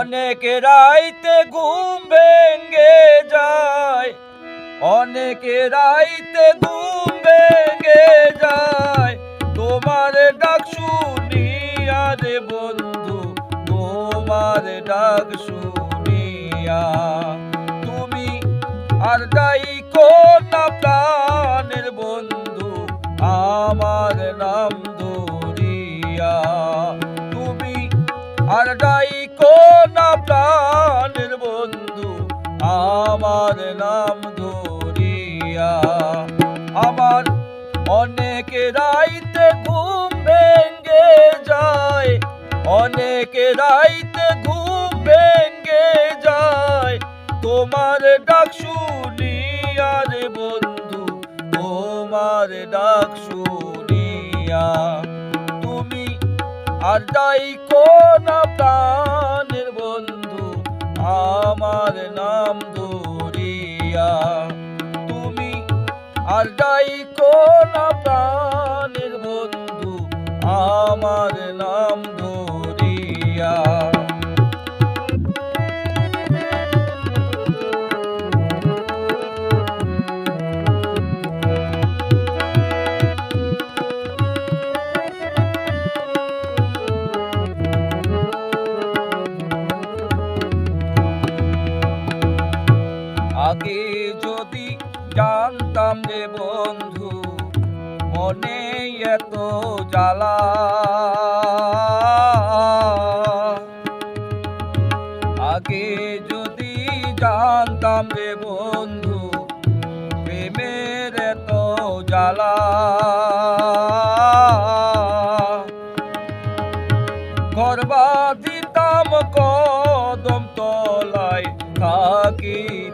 অনেক রাইতে ঘুম ভেঙ্গে যায়। অনেক রাইতে ঘুম ভেঙ্গে যায়। তোমার ডাক শুনিয়া রে বন্ধু, তোমার ডাক শুনিয়া। তুমি আর যাই না প্রাণের বন্ধু, আমার নাম আমার নাম ধরিয়া। আমার অনেক রাইতে ঘুম ভেঙ্গে যায়, অনেক রাইতে ঘুম ভেঙ্গে যায়। তোমার ডাক শুনিয়া বন্ধু, তোমার ডাক শুনিয়া। তুমি আর যাই না প্রাণের বন্ধু, আমার নাম ধরিয়া তুমি আর যাই না প্রাণের বন্ধু আমার নাম আগে যদি জানতাম রে বন্ধু, মনে এত জ্বালা। আগে যদি জানতাম রে বন্ধু, প্রেমের এত জ্বালা।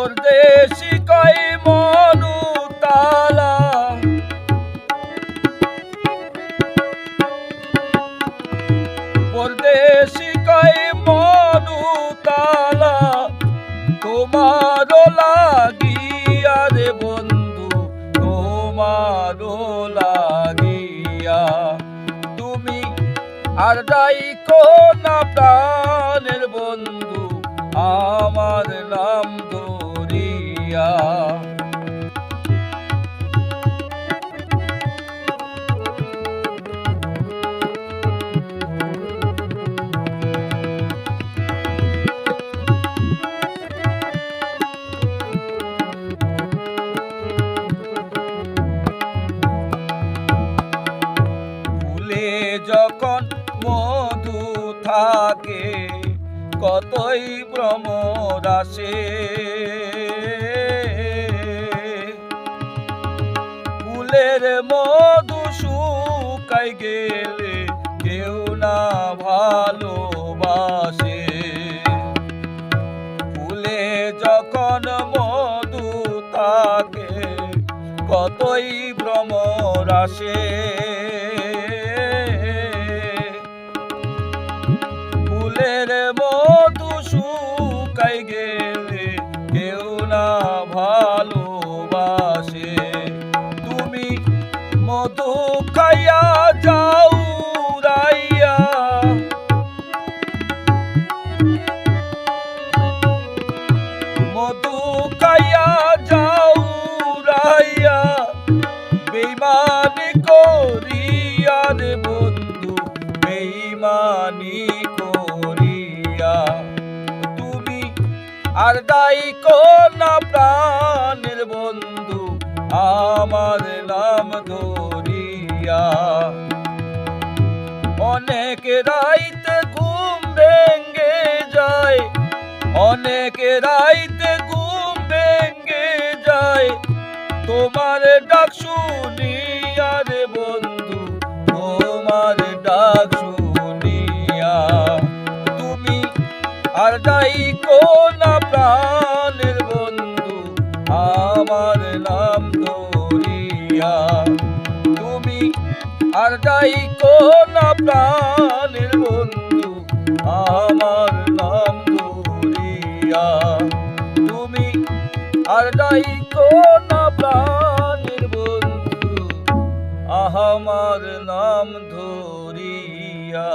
পরদেশি কই মনু তালা? পরদেশি কই মনু তালা? তোমারও লাগিয়া রে বন্ধু, তোমারও লাগিয়া। তুমি আর যাই না প্রাণের বন্ধু, আমার নাম ধরিয়া মধু থাকে কতই ভ্রমর আসে ফুলের মধু শুকাই গেলে কেউ না ভালোবাসে। ফুলে যখন মধু থাকে, কতই ভ্রমর আসে ফুলের মধু শুকাই গেলে কেউ না ভালোবাসে? তুমি মধু খাইয়া যাও রাইয়া। মধু খাইয়া যাও আর দায়ী না প্রাণের বন্ধু, আমার নাম ধরিয়া অনেক রাইতে ঘুম ভেঙ্গে যায়, অনেক রাইতে ঘুম ভেঙ্গে যায়। তোমার ডাক শুনিয়া আর যাই কোনা প্রাণের বন্ধু, আমার নাম ধরিয়া তুমি আর যাই কোনা প্রাণের বন্ধু, আমার নাম ধরিয়া তুমি আর যাই কোনা প্রাণের বন্ধু আমার নাম ধরিয়া